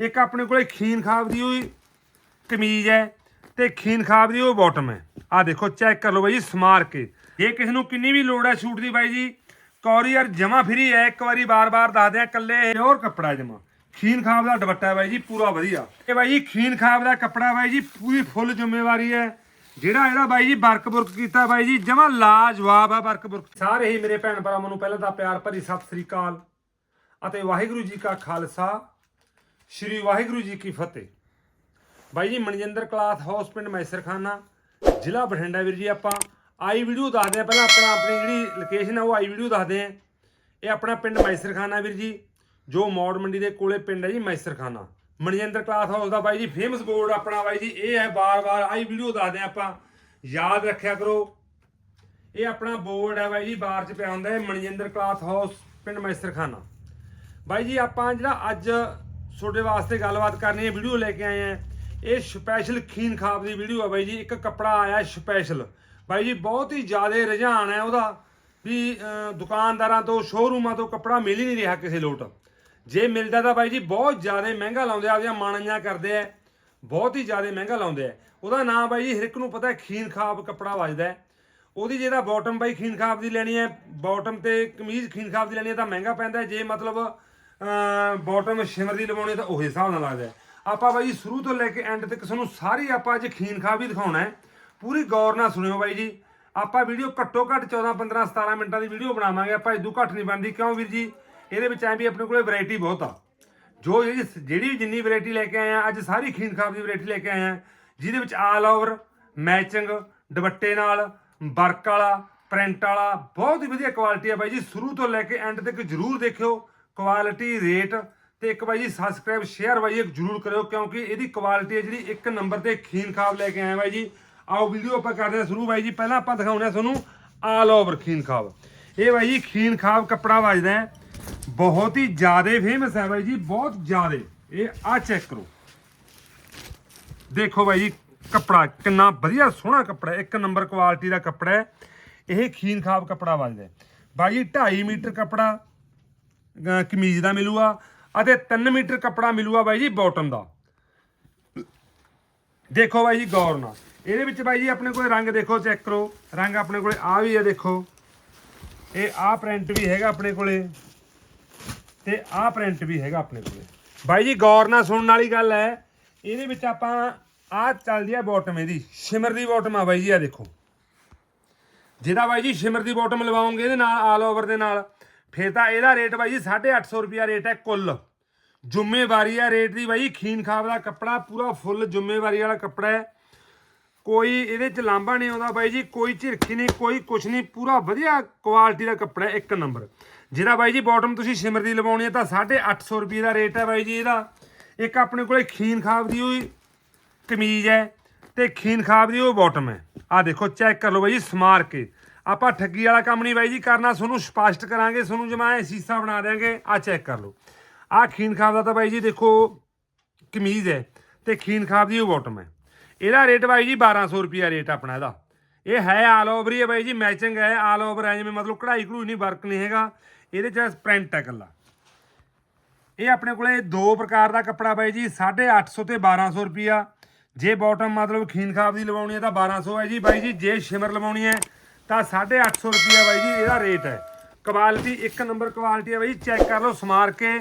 ਇੱਕ ਆਪਣੇ ਕੋਲੇ ਖੀਨ ਖਾਬ ਦੀ ਹੋਈ ਕਮੀਜ਼ ਹੈ ਤੇ ਖੀਨ ਖਾਬ ਦੀ ਉਹ ਬਾਟਮ ਹੈ। ਆ ਦੇਖੋ ਚੈੱਕ ਕਰ ਲਓ ਬਾਈ ਜੀ, ਸਮਾਰ ਕੇ। ਜੇ ਕਿਸੇ ਨੂੰ ਕਿੰਨੀ ਵੀ ਲੋੜ ਹੈ ਸ਼ੂਟ ਦੀ ਬਾਈ ਜੀ ਕੋਰੀਅਰ ਜਮਾ ਫਰੀ ਹੈ, ਇੱਕ ਵਾਰੀ ਬਾਰ-ਬਾਰ ਦੱਸਦੇ ਆ ਕੱਲੇ ਪਿਓਰ ਕੱਪੜਾ ਜਮਾ। ਖੀਨ ਖਾਬ ਦਾ ਦੁਪੱਟਾ ਬਾਈ ਜੀ, ਪੂਰਾ ਵਧੀਆ। ਇਹ ਬਾਈ ਜੀ, ਖੀਨ ਖਾਬ ਦਾ ਕੱਪੜਾ ਬਾਈ ਜੀ, ਪੂਰੀ ਫੁੱਲ ਜ਼ਿੰਮੇਵਾਰੀ ਹੈ। ਜਿਹੜਾ ਇਹਦਾ ਬਾਈ ਜੀ ਵਰਕ ਬੁਰਕ ਕੀਤਾ ਬਾਈ ਜੀ, ਜਮਾ ਲਾਜਵਾਬ ਹੈ ਵਰਕ ਬੁਰਕ। ਸਾਰੇ ਹੀ ਮੇਰੇ ਭੈਣ ਭਰਾਵਾਂ ਨੂੰ ਪਹਿਲਾਂ ਤਾਂ ਪਿਆਰ ਭਰੀ ਸਤਿ ਸ੍ਰੀ ਅਕਾਲ। ਅਤੇ ਵਾਹਿਗੁਰੂ ਜੀ ਕਾ ਖਾਲਸਾ। ਸ੍ਰੀ ਵਾਹਿਗੁਰੂ ਜੀ ਕੀ ਫਤਿਹ। ਬਾਈ ਜੀ, ਮਨਜਿੰਦਰ ਕਲਾਥ ਹਾਊਸ ਪਿੰਡ ਮੈਸਰਖਾਨਾ, ਜ਼ਿਲ੍ਹਾ ਬਠਿੰਡਾ ਵੀਰ ਜੀ, ਆਪਾਂ ਆਈ ਵੀਡੀਓ ਦੱਸਦੇ ਆ ਪਹਿਲਾਂ ਆਪਣਾ ਆਪਣੀ ਜਿਹੜੀ ਲੋਕੇਸ਼ਨ ਹੈ ਉਹ ਆਈ ਵੀਡੀਓ ਦੱਸਦੇ ਆ ਇਹ ਆਪਣਾ ਪਿੰਡ ਮੈਸਰਖਾਨਾ ਵੀਰ ਜੀ, ਜੋ ਮੌੜ ਮੰਡੀ ਦੇ ਕੋਲੇ ਪਿੰਡ ਹੈ ਜੀ, ਮੈਸਰਖਾਨਾ। ਮਨਜਿੰਦਰ ਕਲਾਥ ਹਾਊਸ ਦਾ ਬਾਈ ਜੀ ਫੇਮਸ ਬੋਰਡ ਆਪਣਾ ਬਾਈ ਜੀ, ਇਹ ਹੈ ਬਾਰ-ਬਾਰ ਆਈ ਵੀਡੀਓ ਦੱਸਦੇ ਆ ਆਪਾਂ। ਯਾਦ ਰੱਖਿਆ ਕਰੋ। ਇਹ ਆਪਣਾ ਬੋਰਡ ਹੈ ਬਾਈ ਜੀ ਬਾਰ ਚ ਪਿਆ ਹੁੰਦਾ ਹੈ, ਮਨਜਿੰਦਰ ਕਲਾਥ ਹਾਊਸ ਪਿੰਡ ਮੈਸਰਖਾਨਾ। ਬਾਈ ਜੀ, ਆਪਾਂ ਜਿਹੜਾ ਅੱਜ ਤੁਹਾਡੇ ਵਾਸਤੇ ਗੱਲਬਾਤ ਕਰਨੀ ਹੈ ਵੀਡੀਓ ਲੈ ਕੇ ਆਏ ਆ ਇਹ ਸਪੈਸ਼ਲ ਖੀਨ ਖਾਬ ਦੀ ਵੀਡੀਓ ਆ ਬਾਈ ਜੀ। ਇੱਕ ਕੱਪੜਾ ਆਇਆ ਸਪੈਸ਼ਲ ਬਾਈ ਜੀ, ਬਹੁਤ ਹੀ ਜ਼ਿਆਦਾ ਰੁਝਾਨ ਹੈ ਉਹਦਾ ਵੀ ਦੁਕਾਨਦਾਰਾਂ ਤੋਂ ਸ਼ੋਰੂਮਾਂ ਤੋਂ ਕੱਪੜਾ ਮਿਲ ਹੀ ਨਹੀਂ ਰਿਹਾ ਕਿਸੇ ਲੋਟ। ਜੇ ਮਿਲਦਾ ਤਾਂ ਬਾਈ ਜੀ, ਬਹੁਤ ਜ਼ਿਆਦਾ ਮਹਿੰਗਾ ਲਾਉਂਦੇ ਆ, ਆਪਦੀਆਂ ਮਾਣੀਆਂ ਕਰਦੇ ਆ। ਬਹੁਤ ਹੀ ਜ਼ਿਆਦਾ ਮਹਿੰਗਾ ਲਾਉਂਦੇ ਆ। ਉਹਦਾ ਨਾਮ ਬਾਈ ਜੀ, ਹਰ ਇੱਕ ਨੂੰ ਪਤਾ ਹੈ, ਖੀਨ ਖਾਬ ਕੱਪੜਾ ਵੱਜਦਾ ਹੈ। ਉਹਦੀ ਜਿਹੜਾ ਬਾਟਮ ਬਾਈ, ਖੀਨ ਖਾਬ ਦੀ ਲੈਣੀ ਹੈ। ਬਾਟਮ ਤੇ ਕਮੀਜ਼ ਖੀਨ ਖਾਬ ਦੀ ਲੈਣੀ ਹੈ ਤਾਂ ਮਹਿੰਗਾ ਪੈਂਦਾ ਜੇ ਮਤਲਬ ਬਾਟਮ ਸ਼ਿਮਰ ਦੀ ਲਵਾਉਣੀ ਤਾਂ ਉਹ ਹਿਸਾਬ ਨਾਲ ਲੱਗਦਾ ਆਪਾਂ ਬਾਈ ਜੀ ਸ਼ੁਰੂ ਤੋਂ ਲੈ ਕੇ ਐਂਡ ਤੱਕ ਤੁਹਾਨੂੰ ਸਾਰੀ ਆਪਾਂ ਅੱਜ ਖੀਨ ਖਾਬ ਹੀ ਦਿਖਾਉਣਾ ਹੈ। ਪੂਰੀ ਗੌਰ ਨਾਲ ਸੁਣਿਓ ਬਾਈ ਜੀ। ਆਪਾਂ ਵੀਡੀਓ ਘੱਟੋ ਘੱਟ 14 15 17 ਮਿੰਟਾਂ ਦੀ ਵੀਡੀਓ ਬਣਾਵਾਂਗੇ। ਆਪਾਂ ਇਦੋਂ ਘੱਟ ਨਹੀਂ ਬਣਦੀ। ਕਿਉਂ ਵੀਰ ਜੀ? ਇਹਦੇ ਵਿੱਚ ਐ ਵੀ ਆਪਣੇ ਕੋਲੇ ਵੈਰਾਈਟੀ ਬਹੁਤ ਆ। ਜੋ ਜਿਹੜੀ ਵੀ ਜਿੰਨੀ ਵੈਰਾਈਟੀ ਲੈ ਕੇ ਆਏ ਆ, ਅੱਜ ਸਾਰੀ ਖੀਨ ਖਾਬ ਦੀ ਵੈਰਾਈਟੀ ਲੈ ਕੇ ਆਏ ਆ। ਜਿਹਦੇ ਵਿੱਚ ਆਲ ਓਵਰ ਮੈਚਿੰਗ ਦੁਪੱਟੇ ਨਾਲ, ਵਰਕ ਵਾਲਾ ਪ੍ਰਿੰਟ ਵਾਲਾ, ਬਹੁਤ ਹੀ ਵਧੀਆ ਕੁਆਲਿਟੀ ਆ ਬਾਈ ਜੀ। ਸ਼ੁਰੂ ਤੋਂ ਲੈ ਕੇ ਐਂਡ ਤੱਕ ਜਰੂਰ ਦੇਖਿਓ। ਕੁਆਲਿਟੀ ਰੇਟ ਤੇ ਇੱਕ ਬਾਈ ਜੀ ਸਬਸਕ੍ਰਾਈਬ ਸ਼ੇਅਰ ਬਾਈ ਜੀ ਜਰੂਰ ਕਰਿਓ, ਕਿਉਂਕਿ ਇਹਦੀ ਕੁਆਲਿਟੀ ਹੈ ਜਿਹੜੀ ਇੱਕ ਨੰਬਰ ਤੇ ਖੀਨ ਖਾਬ ਲੈ ਕੇ ਆਇਆ ਬਾਈ ਜੀ। ਆਓ ਵੀਡੀਓ ਆਪਾਂ ਕਰਦੇ ਹਾਂ ਸ਼ੁਰੂ ਬਾਈ ਜੀ। ਪਹਿਲਾਂ ਆਪਾਂ ਦਿਖਾਉਂਦੇ ਹਾਂ ਤੁਹਾਨੂੰ ਆਲ ਓਵਰ ਖੀਨ ਖਾਬ। ਇਹ ਬਾਈ ਜੀ ਖੀਨ ਖਾਬ ਕੱਪੜਾ ਵੱਜਦਾ ਬਹੁਤ ਹੀ ਜ਼ਿਆਦਾ ਫੇਮਸ ਹੈ ਬਾਈ ਜੀ, ਬਹੁਤ ਜ਼ਿਆਦਾ। ਇਹ ਆ ਚੈੱਕ ਕਰੋ। ਦੇਖੋ ਬਾਈ ਜੀ, ਕੱਪੜਾ ਕਿੰਨਾ ਵਧੀਆ ਸੋਹਣਾ ਕੱਪੜਾ ਇੱਕ ਨੰਬਰ ਕੁਆਲਿਟੀ ਦਾ ਕੱਪੜਾ ਹੈ। ਇਹ ਖੀਨ ਖਾਬ ਕੱਪੜਾ ਵੱਜਦਾ ਬਾਈ ਜੀ 2.5 ਮੀਟਰ ਕੱਪੜਾ ਕਮੀਜ਼ ਦਾ ਮਿਲੂਗਾ ਅਤੇ 3 ਮੀਟਰ ਕੱਪੜਾ ਮਿਲੂਗਾ ਬਾਈ ਜੀ ਬਾਟਮ ਦਾ। ਦੇਖੋ ਬਾਈ ਜੀ ਗੌਰ ਨਾਲ। ਇਹਦੇ ਵਿੱਚ ਬਾਈ ਜੀ ਆਪਣੇ ਕੋਲ ਰੰਗ ਦੇਖੋ ਚੈੱਕ ਕਰੋ। ਰੰਗ ਆਪਣੇ ਕੋਲੇ ਆ ਵੀ ਹੈ ਦੇਖੋ। ਇਹ ਆ ਪ੍ਰਿੰਟ ਵੀ ਹੈਗਾ ਆਪਣੇ ਕੋਲੇ ਤੇ ਆਹ ਪ੍ਰਿੰਟ ਵੀ ਹੈਗਾ ਆਪਣੇ ਕੋਲੇ। ਬਾਈ ਜੀ ਗੌਰ ਨਾਲ ਸੁਣਨ ਵਾਲੀ ਗੱਲ ਹੈ, ਇਹਦੇ ਵਿੱਚ ਆਪਾਂ ਆਹ ਚੱਲਦੀ ਆ ਬਾਟਮ ਇਹਦੀ, ਸ਼ਿਮਰ ਦੀ ਬਾਟਮ ਆ ਬਾਈ ਜੀ ਆ ਦੇਖੋ। ਜਿਹਦਾ ਬਾਈ ਜੀ ਸ਼ਿਮਰ ਦੀ ਬਾਟਮ ਲਵਾਉਂਗੇ ਇਹਦੇ ਨਾਲ ਆਲ ਓਵਰ ਦੇ ਨਾਲ ਫੇਰ ਤਾਂ ਇਹਦਾ ਰੇਟ ਬਾਈ ਜੀ 850 ਰੁਪਿਆ ਰੇਟ ਹੈ ਕੁੱਲ। ਜ਼ਿੰਮੇਵਾਰੀ ਹੈ ਰੇਟ ਦੀ ਬਾਈ, ਖੀਨ ਖਾਬ ਦਾ ਕੱਪੜਾ ਪੂਰਾ ਫੁੱਲ ਜ਼ਿੰਮੇਵਾਰੀ ਵਾਲਾ ਕੱਪੜਾ ਹੈ। ਕੋਈ ਇਹਦੇ ਚ ਲਾਂਬਾ ਨਹੀਂ ਆਉਂਦਾ ਬਾਈ ਜੀ, ਕੋਈ ਝਿਰਖੀ ਨਹੀਂ, ਕੋਈ ਕੁਛ ਨਹੀਂ, ਪੂਰਾ ਵਧੀਆ ਕੁਆਲਿਟੀ ਦਾ ਕੱਪੜਾ ਇੱਕ ਨੰਬਰ। ਜਿਹੜਾ ਬਾਈ ਜੀ ਬਾਟਮ ਤੁਸੀਂ ਸਿਮਰ ਦੀ ਲਵਾਉਣੀ ਹੈ ਤਾਂ 850 ਰੁਪਏ ਦਾ ਰੇਟ ਹੈ ਬਾਈ ਜੀ ਇਹਦਾ। ਇੱਕ ਆਪਣੇ ਕੋਲੇ ਖੀਨ ਖਾਬ ਦੀ ਹੋਈ ਕਮੀਜ਼ ਹੈ ਤੇ ਖੀਨ ਖਾਬ ਦੀ ਉਹ ਬਾਟਮ ਹੈ। ਆ ਦੇਖੋ ਚੈੱਕ ਕਰ ਲਓ ਬਾਈ ਜੀ, ਸਮਾਰ ਕੇ। ਆਪਾਂ ਠੱਗੀ ਵਾਲਾ ਕੰਮ ਨਹੀਂ ਬਾਈ ਜੀ ਕਰਨਾ, ਤੁਹਾਨੂੰ ਸਪਸ਼ਟ ਕਰਾਂਗੇ, ਤੁਹਾਨੂੰ ਜਮਾ ਸੀਸਾ ਬਣਾ ਦੇਾਂਗੇ ਆ ਚੈੱਕ ਕਰ ਲਓ। ਆ ਖੀਨ ਖਾਬ ਦਾ ਤਾਂ ਬਾਈ ਜੀ ਦੇਖੋ ਕਮੀਜ਼ ਹੈ ਤੇ ਖੀਨ ਖਾਬ ਦੀ ਉਹ ਬਾਟਮ ਹੈ। ਇਹਦਾ ਰੇਟ ਬਾਈ ਜੀ 1200 ਰੁਪਿਆ ਰੇਟ ਆਪਣਾ ਇਹਦਾ। ਇਹ ਹੈ ਆਲ ਓਵਰ ਹੀ ਹੈ ਬਾਈ ਜੀ ਮੈਚਿੰਗ ਹੈ ਆਲ ਓਵਰ ਹੈ, ਜਿਵੇਂ ਮਤਲਬ ਕਢਾਈ ਕਢੂਈ ਨਹੀਂ ਵਰਕ ਨਹੀਂ ਹੈਗਾ। ਇਹਦੇ ਚ ਪ੍ਰਿੰਟ ਹੈ ਇਕੱਲਾ। ਇਹ ਆਪਣੇ ਕੋਲੇ ਦੋ ਪ੍ਰਕਾਰ ਦਾ ਕੱਪੜਾ ਬਾਈ ਜੀ 850 ਤੇ 1200 ਰੁਪਿਆ ਜੇ ਬਾਟਮ ਮਤਲਬ ਖੀਨ ਖਾਬ ਦੀ ਲਵਾਉਣੀ ਹੈ ਤਾਂ 1200 ਹੈ ਜੀ। ਬਾਈ ਜੀ, ਜੇ ਸ਼ਿਮਰ ਲਵਾਉਣੀ ਹੈ ਤਾਂ 850 ਰੁਪਿਆ ਬਾਈ ਜੀ, ਇਹਦਾ ਰੇਟ ਹੈ। ਕੁਆਲਿਟੀ, ਇੱਕ ਨੰਬਰ ਕੁਆਲਿਟੀ ਹੈ ਬਾਈ ਜੀ, ਚੈੱਕ ਕਰ ਲਓ, ਸਮਾਰ ਕੇ।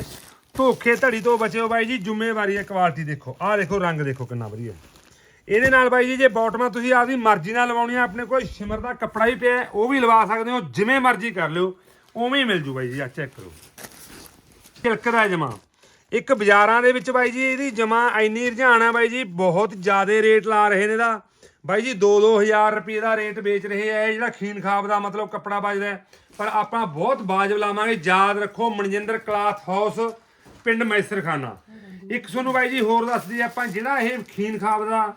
ਧੋਖੇ ਧੜੀ ਤੋਂ ਬਚਿਓ ਬਾਈ ਜੀ, ਜ਼ਿੰਮੇਵਾਰੀ ਹੈ ਕੁਆਲਿਟੀ ਦੇਖੋ। ਆਹ ਦੇਖੋ, ਰੰਗ ਦੇਖੋ ਕਿੰਨਾ ਵਧੀਆ ਇਹਦੇ ਨਾਲ ਬਾਈ ਜੀ, ਜੇ ਬਾਟਮਾਂ ਤੁਸੀਂ ਆਪਦੀ ਮਰਜ਼ੀ ਨਾਲ ਲਵਾਉਣੀਆਂ, ਆਪਣੇ ਕੋਲ ਸ਼ਿਮਰ ਦਾ ਕੱਪੜਾ ਹੀ ਪਿਆ ਉਹ ਵੀ ਲਵਾ ਸਕਦੇ ਹੋ, ਜਿਵੇਂ ਮਰਜ਼ੀ ਕਰ ਲਿਓ, ਉਵੇਂ ਹੀ ਮਿਲ ਜੂ ਬਾਈ ਜੀ ਆ ਚੈੱਕ ਕਰੋ। ਝਿਲਕਦਾ ਜਮਾ। ਇੱਕ ਬਾਜ਼ਾਰਾਂ ਦੇ ਵਿੱਚ ਬਾਈ ਜੀ, ਇਹਦੀ ਜਮਾ ਇੰਨੀ ਰੁਝਾਨ ਹੈ ਬਾਈ ਜੀ, ਬਹੁਤ ਜ਼ਿਆਦਾ ਰੇਟ ਲਾ ਰਹੇ ਨੇ ਦਾ ਬਾਈ ਜੀ 2-2000 ਰੁਪਏ ਦਾ ਰੇਟ ਵੇਚ ਰਹੇ ਆ। ਇਹ ਜਿਹੜਾ ਖੀਨ ਖਾਬ ਦਾ ਮਤਲਬ ਕੱਪੜਾ ਵੱਜਦਾ ਪਰ ਆਪਾਂ ਬਹੁਤ ਬਾਜਬ ਲਾਵਾਂਗੇ ਯਾਦ ਰੱਖੋ, ਮਨਜਿੰਦਰ ਕਲਾਥ ਹਾਊਸ, ਪਿੰਡ ਮੈਸਰਖਾਨਾ। ਇੱਕ ਤੁਹਾਨੂੰ ਬਾਈ ਜੀ ਹੋਰ ਦੱਸ ਦਈਏ ਆਪਾਂ, ਜਿਹੜਾ ਇਹ ਖੀਨ ਖਾਬ ਦਾ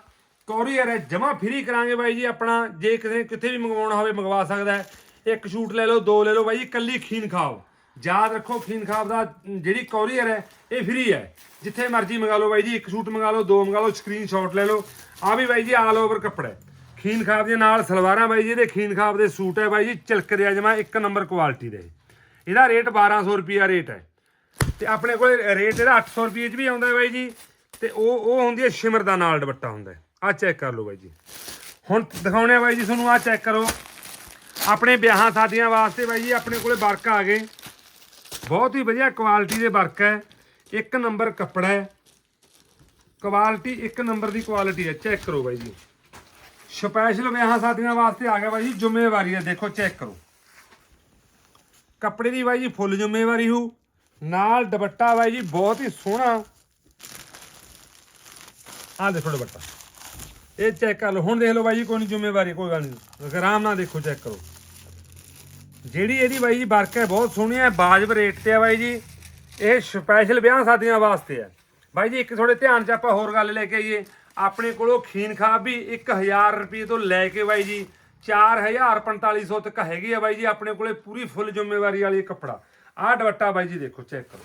ਕੋਰੀਅਰ ਹੈ, ਜਮਾ ਫ੍ਰੀ ਕਰਾਂਗੇ ਬਾਈ ਜੀ ਆਪਣਾ। ਜੇ ਕਿਸੇ ਕਿਤੇ ਵੀ ਮੰਗਵਾਉਣਾ ਹੋਵੇ, ਮੰਗਵਾ ਸਕਦਾ ਇੱਕ ਸ਼ੂਟ ਲੈ ਲਓ, ਦੋ ਲੈ ਲਓ ਬਾਈ ਜੀ, ਕੱਲੀ ਖੀਨ ਖਾਬ। ਯਾਦ ਰੱਖੋ, ਖੀਨ ਖਾਬ ਦਾ ਜਿਹੜੀ ਕੋਰੀਅਰ ਹੈ, ਇਹ ਫ੍ਰੀ ਹੈ। ਜਿੱਥੇ ਮਰਜ਼ੀ ਮੰਗਾ ਲਓ ਬਾਈ ਜੀ, ਇੱਕ ਸ਼ੂਟ ਮੰਗਾ ਲਓ, ਦੋ ਮੰਗਾ ਲਓ ਸਕਰੀਨਸ਼ਾਟ ਲੈ ਲਓ। ਆ ਵੀ ਬਾਈ ਜੀ ਆਲ ਓਵਰ ਕੱਪੜਾ। ਹੈ ਖੀਨ ਖਾਬ ਦੇ ਨਾਲ ਸਲਵਾਰਾਂ ਬਾਈ ਜੀ, ਇਹਦੇ ਖੀਨ ਖਾਬ ਦੇ ਸੂਟ ਹੈ ਬਾਈ ਜੀ ਚਿਲਕਦੇ ਆ ਜਮਾ, ਇੱਕ ਨੰਬਰ ਕੁਆਲਿਟੀ ਦੇ। ਇਹਦਾ ਰੇਟ 1200 ਰੁਪਿਆ ਰੇਟ ਹੈ। ਤੇ ਆਪਣੇ ਕੋਲ ਰੇਟ ਇਹਦਾ 800 ਰੁਪਏ ਚ ਵੀ ਆਉਂਦਾ ਬਾਈ ਜੀ। ਤੇ ਉਹ ਉਹ ਹੁੰਦੀ ਹੈ ਸ਼ਿਮਰ ਦਾ ਨਾਲ ਦੁਪੱਟਾ ਹੁੰਦਾ ਹੈ। ਆ ਚੈੱਕ ਕਰ ਲਓ ਬਾਈ ਜੀ। ਹੁਣ ਦਿਖਾਉਣੇ ਆ ਬਾਈ ਜੀ ਤੁਹਾਨੂੰ ਆ ਚੈੱਕ ਕਰੋ। ਆਪਣੇ ਵਿਆਹਾਂ ਸ਼ਾਦੀਆਂ ਵਾਸਤੇ ਬਾਈ ਜੀ, ਆਪਣੇ ਕੋਲੇ ਵਰਕ ਆ ਗਏ। ਬਹੁਤ ਹੀ ਵਧੀਆ ਕੁਆਲਿਟੀ ਦੇ ਵਰਕ ਹੈ। ਇੱਕ ਨੰਬਰ ਕੱਪੜਾ ਹੈ। ਕੁਆਲਿਟੀ ਇੱਕ ਨੰਬਰ ਦੀ ਕੁਆਲਿਟੀ ਹੈ, ਚੈੱਕ ਕਰੋ ਬਾਈ ਜੀ। ਸਪੈਸ਼ਲ ਵਿਆਹਾਂ ਸ਼ਾਦੀਆਂ ਵਾਸਤੇ ਆ ਗਿਆ ਬਾਈ ਜੀ, ਜ਼ਿੰਮੇਵਾਰੀ ਹੈ, ਦੇਖੋ, ਚੈੱਕ ਕਰੋ। ਕੱਪੜੇ ਦੀ ਬਾਈ ਜੀ ਫੁੱਲ ਜ਼ਿੰਮੇਵਾਰੀ ਹੋ ਨਾਲ ਦੁਪੱਟਾ ਬਾਈ ਜੀ, ਬਹੁਤ ਹੀ ਸੋਹਣਾ। ਆਹ ਦੇਖੋ ਦੁਪੱਟਾ। ਇਹ ਚੈੱਕ ਕਰ ਲਓ। ਹੁਣ ਦੇਖ ਲਓ ਬਾਈ ਜੀ, ਕੋਈ ਨਹੀਂ ਜ਼ਿੰਮੇਵਾਰੀ, ਕੋਈ ਗੱਲ ਨਹੀਂ ਆਰਾਮ ਨਾਲ ਦੇਖੋ, ਚੈੱਕ ਕਰੋ। ਜਿਹੜੀ ਇਹਦੀ ਬਾਈ ਜੀ ਵਰਕ ਹੈ, ਬਹੁਤ ਸੋਹਣੀ ਹੈ। ਬਾਜਬ ਰੇਟ ਤੇ ਹੈ ਬਾਈ ਜੀ। ਇਹ ਸਪੈਸ਼ਲ ਵਿਆਹ ਸ਼ਾਦੀਆਂ ਵਾਸਤੇ ਹੈ। ਬਾਈ ਜੀ, ਇੱਕ ਥੋੜੇ ਧਿਆਨ ਚ ਆਪਾਂ ਹੋਰ ਗੱਲ ਲੈ ਕੇ ਆਈਏ। ਆਪਣੇ ਕੋਲੋਂ ਖੀਨ ਖਾਬ ਵੀ 1000 ਰੁਪਏ ਤੋਂ ਲੈ ਕੇ ਬਾਈ ਜੀ 4000 4500 ਤੱਕ ਹੈਗੀ ਆ ਬਾਈ ਜੀ, ਆਪਣੇ ਕੋਲੇ ਪੂਰੀ ਫੁੱਲ ਜ਼ਿੰਮੇਵਾਰੀ ਵਾਲੀ ਕੱਪੜਾ। ਆਹ ਦੁਪੱਟਾ ਬਾਈ ਜੀ ਦੇਖੋ, ਚੈੱਕ ਕਰੋ।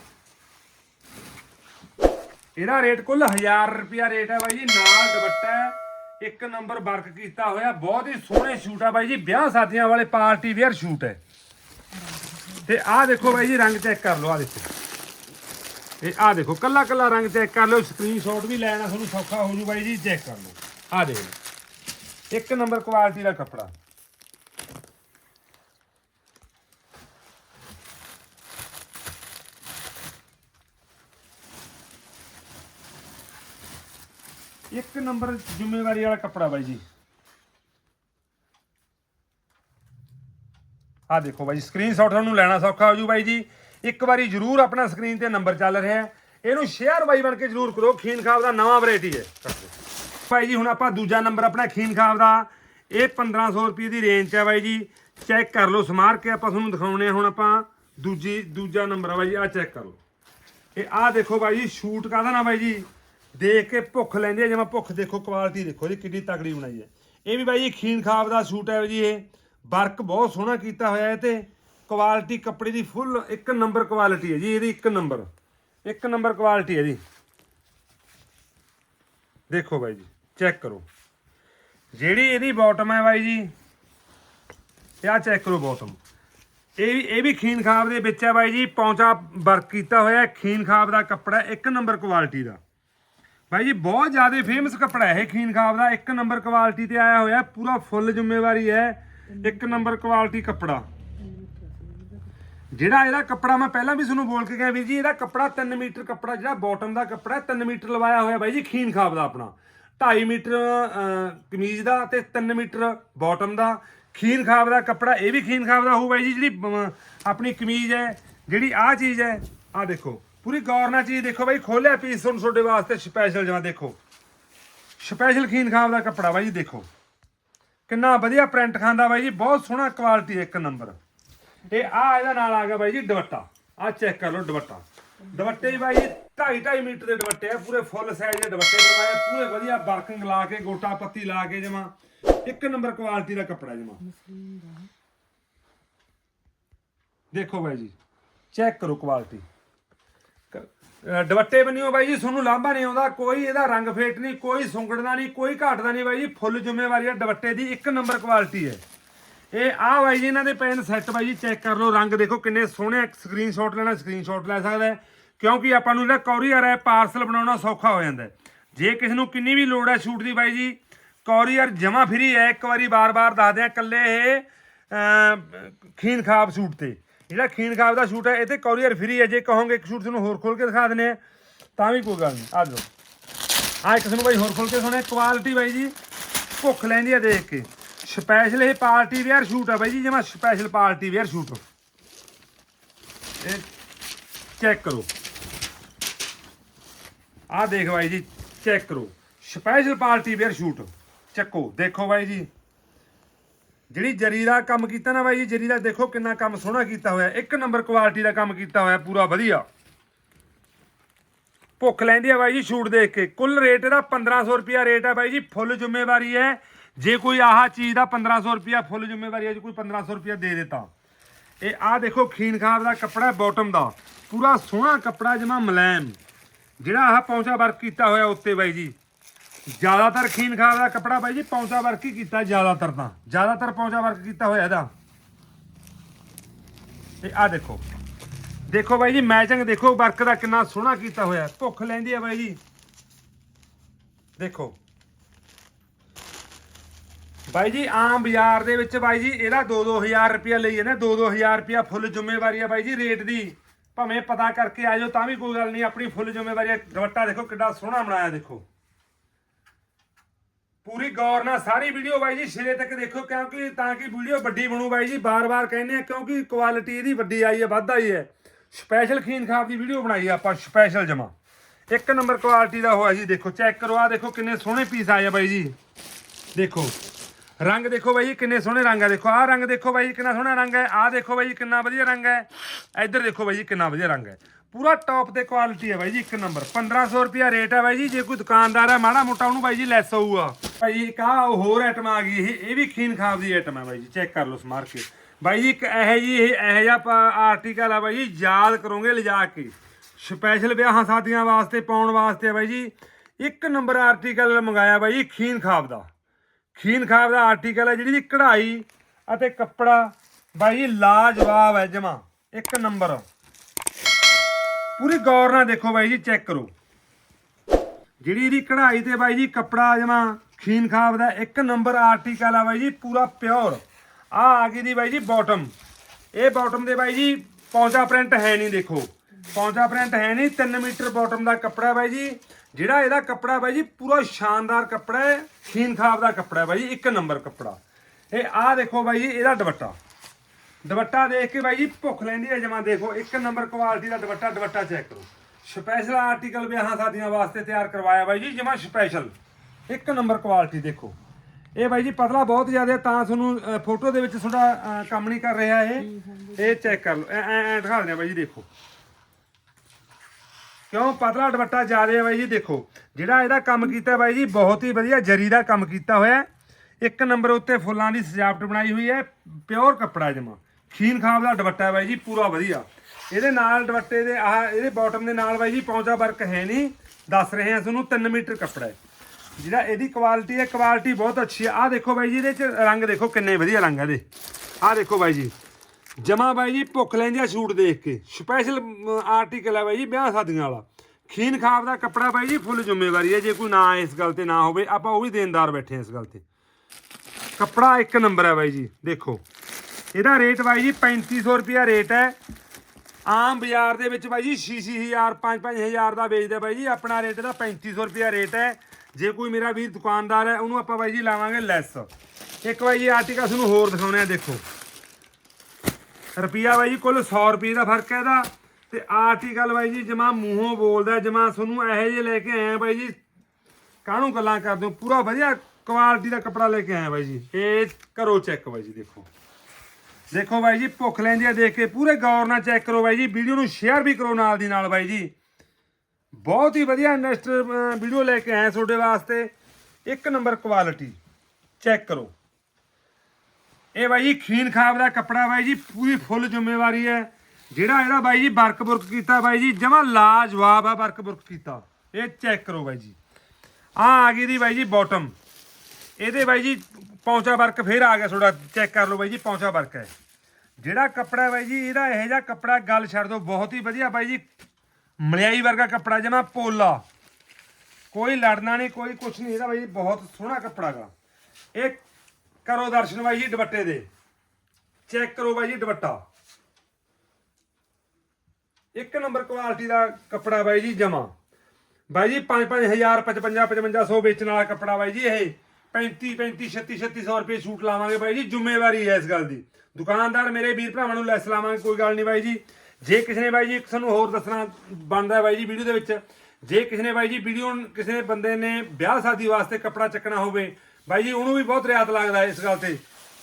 ਇਹਦਾ ਰੇਟ ਕੁੱਲ 1000 ਰੁਪਿਆ ਰੇਟ ਹੈ ਬਾਈ ਜੀ, ਨਾਲ ਦੁਪੱਟਾ ਇੱਕ ਨੰਬਰ ਵਰਕ ਕੀਤਾ ਹੋਇਆ, ਬਹੁਤ ਹੀ ਸੋਹਣੇ ਸ਼ੂਟ ਆ ਬਾਈ ਜੀ, ਵਿਆਹ ਸ਼ਾਦੀਆਂ ਵਾਲੇ ਪਾਰਟੀ ਵੇਅਰ ਸ਼ੂਟ ਹੈ। ਤੇ ਆਹ ਦੇਖੋ ਬਾਈ ਜੀ, ਰੰਗ ਚੈੱਕ ਕਰ ਲਓ, ਆਹ ਦੇਖੋ। ਇਹ ਆਹ ਦੇਖੋ, ਕੱਲਾ ਕੱਲਾ ਰੰਗ ਚੈੱਕ ਕਰ ਲਓ ਸਕਰੀਨਸ਼ਾਟ ਵੀ ਲੈਣਾ ਤੁਹਾਨੂੰ ਸੌਖਾ ਹੋ ਜੂ ਬਾਈ ਜੀ ਚੈੱਕ ਕਰ ਲਓ। ਆਹ ਦੇਖ ਲਓ। ਇੱਕ ਨੰਬਰ ਕੁਆਲਿਟੀ ਦਾ ਕੱਪੜਾ। ਇੱਕ ਨੰਬਰ ਜ਼ਿੰਮੇਵਾਰੀ ਵਾਲਾ ਕੱਪੜਾ ਬਾਈ ਜੀ। ਆ ਦੇਖੋ ਬਾਈ ਸਕਰੀਨਸ਼ਾਟ ਤੁਹਾਨੂੰ ਲੈਣਾ ਸੌਖਾ ਹੋ ਜੂ ਬਾਈ ਜੀ। ਇੱਕ ਵਾਰੀ ਜਰੂਰ ਆਪਣਾ ਸਕਰੀਨ ਤੇ ਨੰਬਰ ਚੱਲ ਰਿਹਾ ਹੈ। ਇਹਨੂੰ ਸ਼ੇਅਰ ਬਾਈ ਬਣ ਕੇ ਜਰੂਰ ਕਰੋ, ਖੀਨ ਖਾਬ ਦਾ ਨਵਾਂ ਵੈਰਾਈਟੀ ਹੈ। ਭਾਈ ਜੀ, ਹੁਣ ਆਪਾਂ ਦੂਜਾ ਨੰਬਰ ਆਪਣਾ ਖੀਨ ਖਾਬ ਦਾ। ਇਹ 1500 ਰੁਪਏ ਦੀ ਰੇਂਜ 'ਚ ਹੈ ਬਾਈ ਜੀ। ਚੈੱਕ ਕਰ ਲਓ, ਸਮਾਰ ਕੇ ਆਪਾਂ ਤੁਹਾਨੂੰ ਦਿਖਾਉਣੇ ਆ ਹੁਣ ਆਪਾਂ। ਦੂਜੀ, ਦੂਜਾ ਨੰਬਰ ਆ ਬਾਈ ਜੀ ਆ ਚੈੱਕ ਕਰੋ ਇਹ ਆਹ ਦੇਖੋ ਬਾਈ ਜੀ ਸ਼ੂਟ ਕਾਹਦਾ ਨਾ ਬਾਈ ਜੀ? ਦੇਖ ਕੇ ਭੁੱਖ ਲੈਂਦੇ ਹੈ ਜਿਵੇਂ ਭੁੱਖ ਦੇਖੋ ਕੁਆਲਿਟੀ ਦੇਖੋ ਜੀ ਕਿੰਨੀ ਤਕੜੀ ਬਣਾਈ ਹੈ। ਇਹ ਵੀ ਬਾਈ ਜੀ, ਖੀਨ ਖਾਬ ਦਾ ਸੂਟ ਹੈ ਜੀ ਇਹ। ਵਰਕ ਬਹੁਤ ਸੋਹਣਾ ਕੀਤਾ ਹੋਇਆ ਹੈ ਤੇ। ਕੁਆਲਿਟੀ ਕੱਪੜੇ ਦੀ ਫੁੱਲ ਇੱਕ ਨੰਬਰ ਕੁਆਲਿਟੀ ਹੈ ਜੀ, ਇਹਦੀ ਇੱਕ ਨੰਬਰ ਇੱਕ ਨੰਬਰ ਕੁਆਲਿਟੀ ਹੈ ਜੀ। ਦੇਖੋ ਬਾਈ ਜੀ ਚੈੱਕ ਕਰੋ। ਜਿਹੜੀ ਇਹਦੀ ਬਾਟਮ ਹੈ ਬਾਈ ਜੀ, ਇਹ ਆ ਚੈੱਕ ਕਰੋ ਬਾਟਮ ਇਹ ਵੀ ਇਹ ਵੀ ਖੀਨ ਖਾਬ ਦੇ ਵਿੱਚ ਹੈ ਬਾਈ ਜੀ, ਪੌਂਚਾ ਵਰਕ ਕੀਤਾ ਹੋਇਆ ਹੈ, ਖੀਨ ਖਾਬ ਦਾ ਕੱਪੜਾ ਇੱਕ ਨੰਬਰ ਕੁਆਲਿਟੀ ਦਾ। ਬਾਈ ਜੀ, ਬਹੁਤ ਜ਼ਿਆਦਾ ਫੇਮਸ ਕੱਪੜਾ ਹੈ ਇਹ ਖੀਨ ਖਾਬ ਦਾ। ਇੱਕ ਨੰਬਰ ਕੁਆਲਿਟੀ ਤੇ ਆਇਆ ਹੋਇਆ, ਪੂਰਾ ਫੁੱਲ ਜ਼ਿੰਮੇਵਾਰੀ ਹੈ, ਇੱਕ ਨੰਬਰ ਕੁਆਲਿਟੀ ਕੱਪੜਾ। ਜਿਹੜਾ ਇਹਦਾ ਕੱਪੜਾ ਮੈਂ ਪਹਿਲਾਂ ਵੀ ਤੁਹਾਨੂੰ ਬੋਲ ਕੇ ਗਿਆ ਵੀਰ ਜੀ, ਇਹਦਾ ਕੱਪੜਾ 3 ਮੀਟਰ ਕੱਪੜਾ, ਜਿਹੜਾ ਬਾਟਮ ਦਾ ਕੱਪੜਾ 3 ਮੀਟਰ ਲਵਾਇਆ ਹੋਇਆ ਬਾਈ ਜੀ, ਖੀਨ ਖਾਬ ਦਾ ਆਪਣਾ। 2.5 ਮੀਟਰ ਕਮੀਜ਼ ਦਾ ਤੇ 3 ਮੀਟਰ ਬਾਟਮ ਦਾ। ਖੀਨ ਖਾਬ ਦਾ ਕੱਪੜਾ, ਇਹ ਵੀ ਖੀਨ ਖਾਬ ਦਾ ਹੋਊ ਬਾਈ ਜੀ, ਜਿਹੜੀ ਆਪਣੀ ਕਮੀਜ਼ ਹੈ, ਜਿਹੜੀ ਆਹ ਚੀਜ਼ ਹੈ, ਆਹ ਦੇਖੋ, ਪੂਰੀ ਗੌਰ ਨਾਲ ਚੀਜ਼ ਦੇਖੋ ਬਾਈ, ਖੋਲਿਆ ਪੀਸ ਤੁਹਾਨੂੰ ਤੁਹਾਡੇ ਵਾਸਤੇ ਸਪੈਸ਼ਲ ਜਮਾ ਦੇਖੋ। ਸਪੈਸ਼ਲ ਖੀਨ ਖਾਬ ਦਾ ਕੱਪੜਾ ਬਾਈ ਜੀ, ਦੇਖੋ। ਕਿੰਨਾ ਵਧੀਆ ਪ੍ਰਿੰਟ ਖਾਂਦਾ ਬਾਈ ਜੀ, ਬਹੁਤ ਸੋਹਣਾ ਕੁਆਲਿਟੀ ਇੱਕ ਨੰਬਰ ਇਹ ਆ ਇਹਦਾ ਨਾਲ ਆ ਗਿਆ ਬਾਈ ਜੀ ਦੁਪੱਟਾ। ਆ ਚੈੱਕ ਕਰ ਲਓ ਦੁਪੱਟਾ। ਦੁਪੱਟੇ ਵੀ ਬਾਈ 2.5 2.5 ਮੀਟਰ ਦੇ ਦੁਪੱਟੇ ਆ, ਪੂਰੇ ਫੁੱਲ ਸਾਈਜ਼ ਦੇ ਦੁਪੱਟੇ ਬਣਾਏ ਪੂਰੇ ਵਧੀਆ ਵਰਕਿੰਗ ਲਾ ਕੇ, ਗੋਟਾ ਪੱਤੀ ਲਾ ਕੇ ਜਮਾ। ਇੱਕ ਨੰਬਰ ਕੁਆਲਿਟੀ ਦਾ ਕੱਪੜਾ ਜਮਾ। ਦੇਖੋ ਬਾਈ ਜੀ ਚੈੱਕ ਕਰੋ ਕੁਆਲਿਟੀ ਦੁਪੱਟੇ ਬੰਨਿਓ ਬਾਈ ਜੀ, ਤੁਹਾਨੂੰ ਲਾਂਭਾ ਨਹੀਂ ਆਉਂਦਾ, ਕੋਈ ਇਹਦਾ ਰੰਗ ਫੇਟ ਨਹੀਂ, ਕੋਈ ਸੁੰਗੜਦਾ ਨਹੀਂ, ਕੋਈ ਘਾਟਦਾ ਨਹੀਂ ਬਾਈ ਜੀ ਫੁੱਲ ਜ਼ਿੰਮੇਵਾਰੀ ਹੈ ਦੁਪੱਟੇ ਦੀ ਇੱਕ ਨੰਬਰ ਕੁਆਲਿਟੀ ਹੈ। ਇਹ ਆ ਬਾਈ ਜੀ ਇਹਨਾਂ ਦੇ ਪੈਨ ਸੈੱਟ ਬਾਈ ਜੀ ਚੈੱਕ ਕਰ ਲਓ ਰੰਗ ਦੇਖੋ ਕਿੰਨੇ ਸੋਹਣੇ ਸਕਰੀਨਸ਼ਾਟ ਲੈਣਾ ਸਕਰੀਨਸ਼ਾਟ ਲੈ ਸਕਦਾ ਹੈ। ਕਿਉਂਕਿ ਆਪਾਂ ਨੂੰ ਜਿਹੜਾ ਕੋਰੀਅਰ ਹੈ ਪਾਰਸਲ ਬਣਾਉਣਾ ਸੌਖਾ ਹੋ ਜਾਂਦਾ ਜੇ ਕਿਸੇ ਨੂੰ ਕਿੰਨੀ ਵੀ ਲੋੜ ਹੈ ਸ਼ੂਟ ਦੀ ਬਾਈ ਜੀ ਕੋਰੀਅਰ ਜਮਾ ਫਰੀ ਹੈ ਇੱਕ ਵਾਰੀ ਬਾਰ-ਬਾਰ ਦੱਸਦੇ ਆ ਕੱਲੇ ਇਹ ਅਮ, ਖੀਨ ਖਾਬ ਸੂਟ ਤੇ। ਜਿਹੜਾ ਖੀਨ ਖਾਬ ਦਾ ਸ਼ੂਟ ਹੈ ਇਹ ਤੇ ਕੋਰੀਅਰ ਫਰੀ ਹੈ। ਜੇ ਕਹੋਗੇ ਇੱਕ ਸ਼ੂਟ ਤੁਹਾਨੂੰ ਹੋਰ ਖੋਲ ਕੇ ਦਿਖਾ ਦਿੰਦੇ ਆ ਤਾਂ ਵੀ ਕੋਈ ਗੱਲ ਨਹੀਂ। ਆ ਜਾਓ। ਆ ਇੱਕ ਤੁਹਾਨੂੰ ਬਾਈ ਹੋਰ ਖੋਲ ਕੇ ਸੁਣੇ ਕੁਆਲਿਟੀ ਬਾਈ ਜੀ ਭੁੱਖ ਲੈਂਦੀ ਹੈ ਦੇਖ ਕੇ। ਸਪੈਸ਼ਲ ਇਹ ਪਾਰਟੀ ਵੇਅਰ ਸ਼ੂਟ ਆ ਬਾਈ ਜੀ ਜਿਵੇਂ ਸਪੈਸ਼ਲ ਪਾਰਟੀ ਵੇਅਰ ਸ਼ੂਟ। ਇਹ ਚੈੱਕ ਕਰੋ। ਆਹ ਦੇਖ ਬਾਈ ਜੀ, ਚੈੱਕ ਕਰੋ। ਸਪੈਸ਼ਲ ਪਾਰਟੀ ਵੇਅਰ ਸ਼ੂਟ, ਚੱਕੋ, ਦੇਖੋ ਬਾਈ ਜੀ। ਜਿਹੜੀ ਜਰੀ ਦਾ ਕੰਮ ਕੀਤਾ ਨਾ ਬਾਈ ਜੀ, ਜਰੀ ਦਾ ਦੇਖੋ ਕਿੰਨਾ ਕੰਮ ਸੋਹਣਾ ਕੀਤਾ ਹੋਇਆ। ਇੱਕ ਨੰਬਰ ਕੁਆਲਿਟੀ ਦਾ ਕੰਮ ਕੀਤਾ ਹੋਇਆ, ਪੂਰਾ ਵਧੀਆ। ਭੁੱਖ ਲੈਂਦੀ ਆ ਬਾਈ ਜੀ ਸ਼ੂਟ ਦੇਖ ਕੇ। ਕੁੱਲ ਰੇਟ ਇਹਦਾ 1500 ਰੁਪਿਆ ਰੇਟ ਹੈ ਬਾਈ ਜੀ, ਫੁੱਲ ਜ਼ਿੰਮੇਵਾਰੀ ਹੈ। ਜੇ ਕੋਈ ਆਹ ਚੀਜ਼ ਦਾ 1500 ਰੁਪਿਆ ਫੁੱਲ ਜ਼ਿੰਮੇਵਾਰੀ ਹੈ, ਜੇ ਕੋਈ 1500 ਰੁਪਿਆ ਦੇ ਦਿੱਤਾ। ਇਹ ਆਹ ਦੇਖੋ, ਖੀਨ ਖਾਬ ਦਾ ਕੱਪੜਾ ਬਾਟਮ ਦਾ। ਪੂਰਾ ਸੋਹਣਾ ਕੱਪੜਾ ਜਮਾ ਮੁਲਾਇਮ ਜਿਹੜਾ ਆਹ ਪੌਂਚਾ ਵਰਕ ਕੀਤਾ ਹੋਇਆ ਉੱਤੇ ਬਾਈ ਜੀ। ਜ਼ਿਆਦਾਤਰ ਖੀਨ ਖਾਬ ਦਾ ਕੱਪੜਾ ਬਾਈ ਜੀ, ਪੌਂਚਾ ਵਰਕ ਹੀ ਕੀਤਾ ਜ਼ਿਆਦਾਤਰ ਤਾਂ। ਜ਼ਿਆਦਾਤਰ ਪੌਂਚਾ ਵਰਕ ਕੀਤਾ ਹੋਇਆ ਇਹਦਾ। ਤੇ ਆਹ ਦੇਖੋ। ਦੇਖੋ ਬਾਈ ਜੀ ਮੈਚਿੰਗ ਦੇਖੋ, ਵਰਕ ਦਾ ਕਿੰਨਾ ਸੋਹਣਾ ਕੀਤਾ ਹੋਇਆ। ਭੁੱਖ ਲੈਂਦੀ ਹੈ ਬਾਈ ਜੀ। ਦੇਖੋ। ਬਾਈ ਜੀ, ਆਮ ਬਾਜ਼ਾਰ ਦੇ ਵਿੱਚ ਬਾਈ ਜੀ, ਇਹਦਾ 2-2000 ਰੁਪਇਆ ਲਈ ਇਹਨੇ 2-2000 ਰੁਪਇਆ ਫੁੱਲ ਜ਼ਿੰਮੇਵਾਰੀ ਆ ਬਾਈ ਜੀ, ਰੇਟ ਦੀ। ਭਾਵੇਂ ਪਤਾ ਕਰਕੇ ਆ ਜਾਓ ਤਾਂ ਵੀ ਕੋਈ ਗੱਲ ਨਹੀਂ, ਆਪਣੀ ਫੁੱਲ ਜ਼ਿੰਮੇਵਾਰੀ ਆ। ਦੁਪੱਟਾ ਦੇਖੋ ਕਿੱਡਾ ਸੋਹਣਾ ਬਣਾਇਆ, ਦੇਖੋ। ਪੂਰੀ ਗੌਰ ਨਾਲ ਸਾਰੀ ਵੀਡੀਓ ਬਾਈ ਜੀ, ਸਿਰੇ ਤੱਕ ਦੇਖੋ, ਕਿਉਂਕਿ ਤਾਂ ਕਿ ਵੀਡੀਓ ਵੱਡੀ ਬਣੂ ਬਾਈ ਜੀ, ਬਾਰ-ਬਾਰ ਕਹਿੰਦੇ ਆ, ਕਿਉਂਕਿ ਕੁਆਲਿਟੀ ਇਹਦੀ ਵੱਡੀ ਆਈ ਹੈ, ਵੱਧ ਆਈ ਹੈ। ਸਪੈਸ਼ਲ ਖੀਨ ਖਾਬ ਦੀ ਵੀਡੀਓ ਬਣਾਈ ਆ ਆਪਾਂ, ਸਪੈਸ਼ਲ ਜਮਾ। ਇੱਕ ਨੰਬਰ ਕੁਆਲਿਟੀ ਦਾ ਹੋਇਆ ਜੀ, ਦੇਖੋ, ਚੈੱਕ ਕਰੋ ਆ ਦੇਖੋ ਕਿੰਨੇ ਸੋਹਣੇ ਪੀਸ ਆਏ ਆ ਬਾਈ ਜੀ। ਦੇਖੋ ਰੰਗ ਦੇਖੋ ਬਾਈ ਜੀ ਕਿੰਨੇ ਸੋਹਣੇ ਰੰਗ ਆ ਦੇਖੋ ਆਹ ਰੰਗ ਦੇਖੋ ਬਾਈ ਜੀ ਕਿੰਨਾ ਸੋਹਣਾ ਰੰਗ ਹੈ ਆਹ ਦੇਖੋ ਬਾਈ ਜੀ ਕਿੰਨਾ ਵਧੀਆ ਰੰਗ ਹੈ ਇੱਧਰ ਦੇਖੋ ਬਾਈ ਜੀ ਕਿੰਨਾ ਵਧੀਆ ਰੰਗ ਹੈ ਪੂਰਾ ਟੌਪ ਤੇ ਕੁਆਲਿਟੀ ਹੈ ਬਾਈ ਜੀ ਇੱਕ ਨੰਬਰ 1500 ਰੁਪਿਆ ਰੇਟ ਹੈ ਬਾਈ ਜੀ ਜੇ ਕੋਈ ਦੁਕਾਨਦਾਰ ਹੈ ਮਾੜਾ ਮੋਟਾ ਉਹਨੂੰ ਬਾਈ ਜੀ ਲੈਸ ਹੋਊਗਾ ਬਾਈ ਜੀ ਇੱਕ ਆਹ ਹੋਰ ਆਈਟਮ ਆ ਗਈ ਇਹ ਇਹ ਵੀ ਖੀਨ ਖਾਬ ਦੀ ਆਈਟਮ ਹੈ ਬਾਈ ਜੀ ਚੈੱਕ ਕਰ ਲਓ ਸਮਾਰ ਕੇ ਬਾਈ ਜੀ ਇੱਕ ਇਹ ਜੀ ਇਹ ਜਿਹਾ ਆਰਟੀਕਲ ਆ ਬਾਈ ਜੀ ਯਾਦ ਕਰੋਗੇ ਲਿਜਾ ਕੇ ਸਪੈਸ਼ਲ ਵਿਆਹਾਂ ਸ਼ਾਦੀਆਂ ਵਾਸਤੇ ਪਾਉਣ ਵਾਸਤੇ ਆ ਬਾਈ ਜੀ ਇੱਕ ਨੰਬਰ ਆਰਟੀਕਲ ਮੰਗਾਇਆ ਬਾਈ ਜੀ ਖੀਨ ਖਾਬ ਦਾ ਖੀਨ ਖਾਬ ਦਾ ਆਰਟੀਕਲ ਹੈ ਜਿਹੜੀ ਦੀ ਕਢਾਈ ਅਤੇ ਕੱਪੜਾ। ਬਾਈ ਜੀ, ਲਾਜਵਾਬ ਹੈ ਜਮਾ। ਇੱਕ ਨੰਬਰ। ਪੂਰੀ ਗੌਰ ਨਾਲ ਦੇਖੋ ਬਾਈ ਜੀ, ਚੈੱਕ ਕਰੋ। ਜਿਹੜੀ ਇਹਦੀ ਕਢਾਈ ਤੇ ਬਾਈ ਜੀ, ਕੱਪੜਾ ਜਮਾ ਖੀਨ ਖਾਬ ਦਾ ਇੱਕ ਨੰਬਰ ਆਰਟੀਕਲ ਆ ਬਾਈ ਜੀ, ਪੂਰਾ ਪਿਓਰ ਆ ਆ ਗਈ ਦੀ ਬਾਈ ਜੀ ਬਾਟਮ ਇਹ ਬਾਟਮ ਦੇ ਬਾਈ ਜੀ, ਪੌਂਚਾ ਪ੍ਰਿੰਟ ਹੈ ਨਹੀਂ ਦੇਖੋ। ਪੌਂਚਾ ਪ੍ਰਿੰਟ ਹੈ ਨਹੀਂ 3 ਮੀਟਰ ਬਾਟਮ ਦਾ ਕੱਪੜਾ ਬਾਈ ਜੀ। ਜਿਹੜਾ ਇਹਦਾ ਕੱਪੜਾ ਬਾਈ ਜੀ ਪੂਰਾ ਸ਼ਾਨਦਾਰ ਕੱਪੜਾ ਹੈ ਖੀਨ ਖਾਬ ਦਾ ਕੱਪੜਾ ਹੈ ਬਾਈ ਜੀ ਇੱਕ ਨੰਬਰ ਕੱਪੜਾ। ਇਹ ਆ ਦੇਖੋ ਬਾਈ ਜੀ ਇਹਦਾ ਦੁਪੱਟਾ। ਦੁਪੱਟਾ ਦੇਖ ਕੇ ਬਾਈ ਜੀ ਭੁੱਖ ਲੈਂਦੀ ਹੈ ਜਮਾ ਦੇਖੋ ਇੱਕ ਨੰਬਰ ਕੁਆਲਿਟੀ ਦਾ ਦੁਪੱਟਾ ਦੁਪੱਟਾ ਚੈੱਕ ਕਰੋ। ਸਪੈਸ਼ਲ ਆਰਟੀਕਲ ਵਿਆਹਾਂ ਸ਼ਾਦੀਆਂ ਵਾਸਤੇ ਤਿਆਰ ਕਰਵਾਇਆ ਬਾਈ ਜੀ ਜਮਾ ਸਪੈਸ਼ਲ ਇੱਕ ਨੰਬਰ ਕੁਆਲਿਟੀ ਦੇਖੋ। ਇਹ ਬਾਈ ਜੀ ਪਤਲਾ ਬਹੁਤ ਜ਼ਿਆਦਾ ਤਾਂ ਤੁਹਾਨੂੰ ਫੋਟੋ ਦੇ ਵਿੱਚ ਥੋੜਾ ਅ, ਕੰਮ ਨਹੀਂ ਕਰ ਰਿਹਾ ਇਹ। ਇਹ ਚੈੱਕ ਕਰ ਲਓ। ਐ ਐ ਐ ਦਿਖਾ ਦਿੰਦੇ ਆ ਬਾਈ ਜੀ ਦੇਖੋ। ਕਿਉਂ ਪਤਲਾ ਦੁਪੱਟਾ ਜਾ ਰਿਹਾ ਬਾਈ ਜੀ ਦੇਖੋ, ਜਿਹੜਾ ਇਹਦਾ ਕੰਮ ਕੀਤਾ ਬਾਈ ਜੀ, ਬਹੁਤ ਹੀ ਵਧੀਆ ਜਰੀ ਦਾ ਕੰਮ ਕੀਤਾ ਹੋਇਆ ਇੱਕ ਨੰਬਰ ਉੱਤੇ ਫੁੱਲਾਂ ਦੀ ਸਜਾਵਟ ਬਣਾਈ ਹੋਈ ਹੈ, ਪਿਓਰ ਕੱਪੜਾ ਜਮਾ। ਖੀਨ ਖਾਬ ਦਾ ਦੁਪੱਟਾ ਬਾਈ ਜੀ, ਪੂਰਾ ਵਧੀਆ। ਇਹਦੇ ਨਾਲ ਦੁਪੱਟੇ ਦੇ, ਆਹ ਇਹਦੇ ਬਾਟਮ ਦੇ ਨਾਲ ਬਾਈ ਜੀ ਪੌਂਚਾ ਵਰਕ ਹੈ ਨਹੀਂ, ਦੱਸ ਰਹੇ ਹਾਂ ਤੁਹਾਨੂੰ 3 ਮੀਟਰ ਕੱਪੜਾ ਹੈ। ਜਿਹੜਾ ਇਹਦੀ ਕੁਆਲਿਟੀ ਹੈ ਕੁਆਲਿਟੀ ਬਹੁਤ ਅੱਛੀ ਹੈ। ਆਹ ਦੇਖੋ ਬਾਈ ਜੀ, ਇਹਦੇ ਚ ਰੰਗ ਦੇਖੋ ਕਿੰਨੇ ਵਧੀਆ ਰੰਗ ਹੈ ਇਹਦੇ। ਆਹ ਦੇਖੋ ਬਾਈ ਜੀ ਜਮਾ ਬਾਈ ਜੀ, ਭੁੱਖ ਲੈਂਦੀ ਆ ਸ਼ੂਟ ਦੇਖ ਕੇ। ਸਪੈਸ਼ਲ ਆਰਟੀਕਲ ਹੈ ਬਾਈ ਜੀ, ਵਿਆਹ ਸ਼ਾਦੀਆਂ ਵਾਲਾ। ਖੀਨ ਖਾਬ ਦਾ ਕੱਪੜਾ ਬਾਈ ਜੀ, ਫੁੱਲ ਜ਼ਿੰਮੇਵਾਰੀ ਹੈ ਜੇ ਕੋਈ ਨਾ ਇਸ ਗੱਲ ਤੇ ਨਾ ਹੋਵੇ, ਆਪਾਂ ਉਹ ਵੀ ਦੇਣਦਾਰ ਬੈਠੇ ਹਾਂ ਇਸ ਗੱਲ ਤੇ। ਕੱਪੜਾ ਇੱਕ ਨੰਬਰ ਹੈ ਬਾਈ ਜੀ, ਦੇਖੋ। ਇਹਦਾ ਰੇਟ ਬਾਈ ਜੀ 3500 ਰੁਪਿਆ ਰੇਟ ਹੈ। ਆਮ ਬਾਜ਼ਾਰ ਦੇ ਵਿੱਚ ਬਾਈ ਜੀ 6-6000 5-5000 ਦਾ ਵੇਚਦਾ ਬਾਈ ਜੀ। ਆਪਣਾ ਰੇਟ ਇਹਦਾ 3500 ਰੁਪਿਆ ਰੇਟ ਹੈ। ਜੇ ਕੋਈ ਮੇਰਾ ਵੀਰ ਦੁਕਾਨਦਾਰ ਹੈ, ਉਹਨੂੰ ਆਪਾਂ ਬਾਈ ਜੀ ਲਾਵਾਂਗੇ ਲੈਸ। ਇੱਕ ਬਾਈ ਜੀ ਆਰਟੀਕਲ ਤੁਹਾਨੂੰ ਹੋਰ ਦਿਖਾਉਣੇ ਆ ਦੇਖੋ। ਰੁਪਿਆ ਬਾਈ ਜੀ, ਕੁੱਲ 100 ਰੁਪਏ ਦਾ ਫ਼ਰਕ ਹੈ ਇਹਦਾ। ਤੇ ਆਰਟੀਕਲ ਬਾਈ ਜੀ, ਜਮਾ ਮੂੰਹੋਂ ਬੋਲਦਾ, ਜਮਾ ਤੁਹਾਨੂੰ ਇਹੋ ਜਿਹੇ ਲੈ ਕੇ ਆਇਆ ਬਾਈ ਜੀ। ਕਾਹਨੂੰ ਗੱਲਾਂ ਕਰਦੇ ਹੋ? ਪੂਰਾ ਵਧੀਆ ਕੁਆਲਿਟੀ ਦਾ ਕੱਪੜਾ ਲੈ ਕੇ ਆਇਆ ਬਾਈ ਜੀ। ਇਹ ਕਰੋ ਚੈੱਕ ਬਾਈ ਜੀ, ਦੇਖੋ। ਦੇਖੋ ਬਾਈ ਜੀ, ਭੁੱਖ ਲੈਂਦੀ ਆ ਦੇਖ ਕੇ। ਪੂਰੇ ਗੌਰ ਨਾਲ ਚੈੱਕ ਕਰੋ ਬਾਈ ਜੀ। ਵੀਡੀਓ ਨੂੰ ਸ਼ੇਅਰ ਵੀ ਕਰੋ ਨਾਲ ਦੀ ਨਾਲ ਬਾਈ ਜੀ। ਬਹੁਤ ਹੀ ਵਧੀਆ ਇਨਵੈਸਟਰ ਵੀਡੀਓ ਲੈ ਕੇ ਆਇਆ ਤੁਹਾਡੇ ਵਾਸਤੇ। ਇੱਕ ਨੰਬਰ ਕੁਆਲਿਟੀ ਚੈੱਕ ਕਰੋ। ਇਹ ਬਾਈ ਜੀ ਖੀਨ ਖਾਬ ਦਾ ਕੱਪੜਾ ਬਾਈ ਜੀ, ਪੂਰੀ ਫੁੱਲ ਜ਼ਿੰਮੇਵਾਰੀ ਹੈ। ਜਿਹੜਾ ਇਹਦਾ ਬਾਈ ਜੀ ਵਰਕ ਬੁਰਕ ਕੀਤਾ ਬਾਈ ਜੀ, ਜਮਾ ਲਾਜਵਾਬ ਆ ਵਰਕ ਬੁਰਕ ਕੀਤਾ। ਇਹ ਚੈੱਕ ਕਰੋ ਬਾਈ ਜੀ। ਆ ਆ ਗਈ ਦੀ ਬਾਈ ਜੀ ਬਾਟਮ ਇਹਦੇ ਬਾਈ ਜੀ ਪੌਂਚਾ ਵਰਕ ਫੇਰ ਆ ਗਿਆ ਥੋੜਾ ਚੈੱਕ ਕਰ ਲਓ ਬਾਈ ਜੀ, ਪੌਂਚਾ ਵਰਕ ਹੈ। ਜਿਹੜਾ ਕੱਪੜਾ ਬਾਈ ਜੀ, ਇਹਦਾ ਇਹੋ ਜਿਹਾ ਕੱਪੜਾ ਗੱਲ ਛੱਡ ਦਿਓ, ਬਹੁਤ ਹੀ ਵਧੀਆ ਬਾਈ ਜੀ, ਮਲਿਆਈ ਵਰਗਾ ਕੱਪੜਾ, ਜਮਾ ਪੋਲਾ। ਕੋਈ ਲੜਨਾ ਨਹੀਂ, ਕੋਈ ਕੁਛ ਨਹੀਂ, ਇਹਦਾ ਬਾਈ ਜੀ ਬਹੁਤ ਸੋਹਣਾ ਕੱਪੜਾ ਗਾ। ਇਹ ਕਰੋ ਦਰਸ਼ਨ ਬਾਈ ਜੀ ਦੁਪੱਟੇ ਦੇ। ਚੈੱਕ ਕਰੋ ਬਾਈ ਜੀ ਦੁਪੱਟਾ। ਇੱਕ ਨੰਬਰ ਕੁਆਲਿਟੀ ਦਾ ਕੱਪੜਾ ਬਾਈ ਜੀ ਜਮਾ। ਬਾਈ ਜੀ 5-5000 55-5500 ਵੇਚਣ ਵਾਲਾ ਕੱਪੜਾ ਬਾਈ ਜੀ ਇਹ। 35 35 36 3600 ਰੁਪਏ ਸ਼ੂਟ ਲਾਵਾਂਗੇ ਬਾਈ ਜੀ, ਜ਼ਿੰਮੇਵਾਰੀ ਹੈ ਇਸ ਗੱਲ ਦੀ। ਦੁਕਾਨਦਾਰ ਮੇਰੇ ਵੀਰ ਭਰਾਵਾਂ ਨੂੰ ਲੈਸ ਲਾਵਾਂਗੇ, ਕੋਈ ਗੱਲ ਨਹੀਂ ਬਾਈ ਜੀ। ਜੇ ਕਿਸੇ ਨੇ ਬਾਈ ਜੀ ਸਾਨੂੰ ਹੋਰ ਦੱਸਣਾ ਬਣਦਾ ਬਾਈ ਜੀ ਵੀਡੀਓ ਦੇ ਵਿੱਚ, ਜੇ ਕਿਸੇ ਨੇ ਬਾਈ ਜੀ ਵੀਡੀਓ ਕਿਸੇ ਬੰਦੇ ਨੇ ਵਿਆਹ ਸ਼ਾਦੀ ਵਾਸਤੇ ਕੱਪੜਾ ਚੱਕਣਾ ਹੋਵੇ ਬਾਈ ਜੀ, ਉਹਨੂੰ ਵੀ ਬਹੁਤ ਰਿਆਤ ਲੱਗਦਾ ਇਸ ਗੱਲ ਤੇ।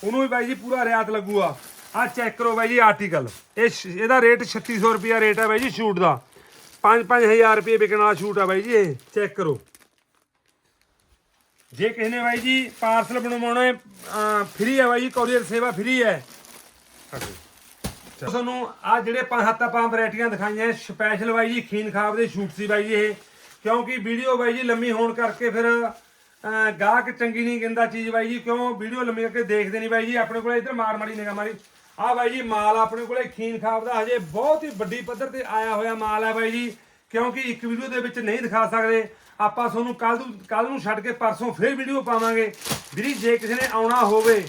ਉਹਨੂੰ ਵੀ ਬਾਈ ਜੀ, ਪੂਰਾ ਰਿਆਤ ਲੱਗੂਗਾ। ਆਹ ਚੈੱਕ ਕਰੋ ਬਾਈ ਜੀ ਆਰਟੀਕਲ ਇਹ ਇਹਦਾ ਰੇਟ 3600 ਰੁਪਿਆ ਰੇਟ ਹੈ ਬਾਈ ਜੀ ਸ਼ੂਟ ਦਾ। 5-5000 ਰੁਪਏ ਵਿਕਣ ਵਾਲਾ ਸ਼ੂਟ ਆ ਬਾਈ ਜੀ, ਇਹ। ਚੈੱਕ ਕਰੋ। ਜੇ ਕਿਸੇ ਨੇ ਬਾਈ ਜੀ ਪਾਰਸਲ ਬਣਵਾਉਣਾ ਹੈ ਫ੍ਰੀ ਹੈ ਬਾਈ ਜੀ ਕੋਰੀਅਰ ਸੇਵਾ ਫ੍ਰੀ ਹੈ। ਤੁਹਾਨੂੰ ਆ ਜਿਹੜੇ ਪੰਜ ਹੱਥ ਆਪਾਂ ਵੈਰਾਈਟੀਆਂ ਦਿਖਾਈਆਂ ਸਪੈਸ਼ਲ ਬਾਈ ਜੀ, ਖੀਨ ਖਾਬ ਦੇ ਸ਼ੂਟ ਸੀ ਬਾਈ ਜੀ ਇਹ। ਕਿਉਂਕਿ ਵੀਡੀਓ ਬਾਈ ਜੀ ਲੰਮੀ ਹੋਣ ਕਰਕੇ ਫਿਰ ਗਾਹਕ ਚੰਗੀ ਨਹੀਂ ਕਹਿੰਦਾ ਚੀਜ਼ ਬਾਈ ਜੀ, ਕਿਉਂ? ਵੀਡੀਓ ਲੰਮੀ ਕਰਕੇ ਦੇਖਦੇ ਨਹੀਂ ਬਾਈ ਜੀ, ਆਪਣੇ ਕੋਲ ਇੱਧਰ ਮਾਰ ਮਾਰੀ ਨਿਗਾ ਮਾਰੀ। ਆ ਬਾਈ ਜੀ, ਮਾਲ ਆਪਣੇ ਕੋਲੇ ਖੀਨ ਖਾਬ ਦਾ ਹਜੇ ਬਹੁਤ ਹੀ ਵੱਡੀ ਪੱਧਰ ਤੇ ਆਇਆ ਹੋਇਆ ਮਾਲ ਹੈ ਬਾਈ ਜੀ, ਕਿਉਂਕਿ ਇੱਕ ਵੀਡੀਓ ਦੇ ਵਿੱਚ ਨਹੀਂ ਦਿਖਾ ਸਕਦੇ। ਆਪਾਂ ਤੁਹਾਨੂੰ ਕੱਲ ਨੂੰ ਕੱਲ ਨੂੰ ਛੱਡ ਕੇ ਪਰਸੋਂ ਫੇਰ ਵੀਡੀਓ ਪਾਵਾਂਗੇ। ਵੀਰੀ ਜੇ ਕਿਸੇ ਨੇ ਆਉਣਾ ਹੋਵੇ,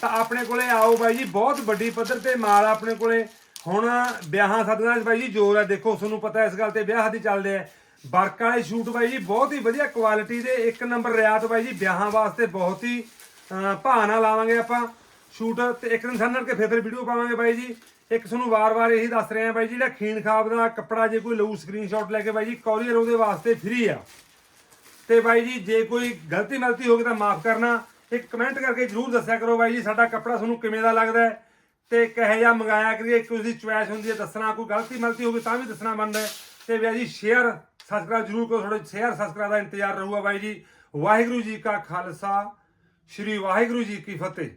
ਤਾਂ ਆਪਣੇ ਕੋਲੇ ਆਓ ਬਾਈ ਜੀ, ਬਹੁਤ ਵੱਡੀ ਪੱਧਰ ਤੇ ਮਾਲ ਆਪਣੇ ਕੋਲੇ। ਹੁਣ ਵਿਆਹਾਂ ਸਦੀਆਂ 'ਚ ਬਾਈ ਜੀ, ਜੋਰ ਹੈ। ਦੇਖੋ, ਤੁਹਾਨੂੰ ਪਤਾ ਇਸ ਗੱਲ ਤੇ ਵਿਆਹ ਦੀ ਚੱਲਦੇ ਆ। ਵਰਕ ਵਾਲੇ ਸ਼ੂਟ ਬਾਈ ਜੀ ਬਹੁਤ ਹੀ ਵਧੀਆ ਕੁਆਲਿਟੀ ਦੇ। ਇੱਕ ਨੰਬਰ ਰਿਆਤ ਬਾਈ ਜੀ ਵਿਆਹਾਂ ਵਾਸਤੇ ਬਹੁਤ ਹੀ ਅਹ, ਭਾਅ ਨਾਲ ਲਾਵਾਂਗੇ ਆਪਾਂ ਸ਼ੂਟ। ਤੇ ਇੱਕ ਦਿਨ ਸਾਨੂੰ ਕੇ ਫਿਰ ਫਿਰ ਵੀਡੀਓ ਪਾਵਾਂਗੇ ਬਾਈ ਜੀ। ਇੱਕ ਤੁਹਾਨੂੰ ਵਾਰ-ਵਾਰ ਇਹੀ ਦੱਸ ਰਹੇ ਆ ਬਾਈ ਜੀ ਜਿਹੜਾ ਖੀਨ ਖਾਬ ਦਾ ਕੱਪੜਾ ਜੇ ਕੋਈ ਲਊ ਸਕਰੀਨਸ਼ਾਟ ਲੈ ਕੇ ਬਾਈ ਜੀ ਕੋਰੀਅਰ ਉਹਦੇ ਵਾਸਤੇ ਫ੍ਰੀ ਆ। ਤੇ ਬਾਈ ਜੀ ਜੇ ਕੋਈ ਗਲਤੀ ਮਲਤੀ ਹੋ ਗਈ ਤਾਂ ਮਾਫ ਕਰਨਾ। ਇੱਕ ਕਮੈਂਟ ਕਰਕੇ ਜਰੂਰ ਦੱਸਿਆ ਕਰੋ ਬਾਈ ਜੀ ਸਾਡਾ ਕੱਪੜਾ ਤੁਹਾਨੂੰ ਕਿਵੇਂ ਦਾ ਲੱਗਦਾ ਹੈ। ਤੇ ਕਿਹੋ ਜਿਹਾ ਮੰਗਾਇਆ ਕਰੀਏ ਇੱਕ ਉਸਦੀ ਚੁਆਇਸ ਹੁੰਦੀ ਹੈ ਦੱਸਣਾ। ਕੋਈ ਗਲਤੀ ਮਲਤੀ ਹੋਵੇ ਤਾਂ ਵੀ ਦੱਸਣਾ ਬਣਦਾ ਹੈ। ਤੇ ਬਾਈ ਜੀ ਸ਼ੇਅਰ ਸਬਸਕ੍ਰਾਈਬ ਜਰੂਰ ਕਰੋ, ਤੁਹਾਡੇ ਸ਼ੇਅਰ ਸਬਸਕ੍ਰਾਈਬ ਦਾ ਇੰਤਜ਼ਾਰ ਰਹੂਗਾ ਬਾਈ ਜੀ। ਵਾਹਿਗੁਰੂ ਜੀ ਕਾ ਖਾਲਸਾ, ਸ੍ਰੀ ਵਾਹਿਗੁਰੂ ਜੀ ਕੀ ਫਤਿਹ।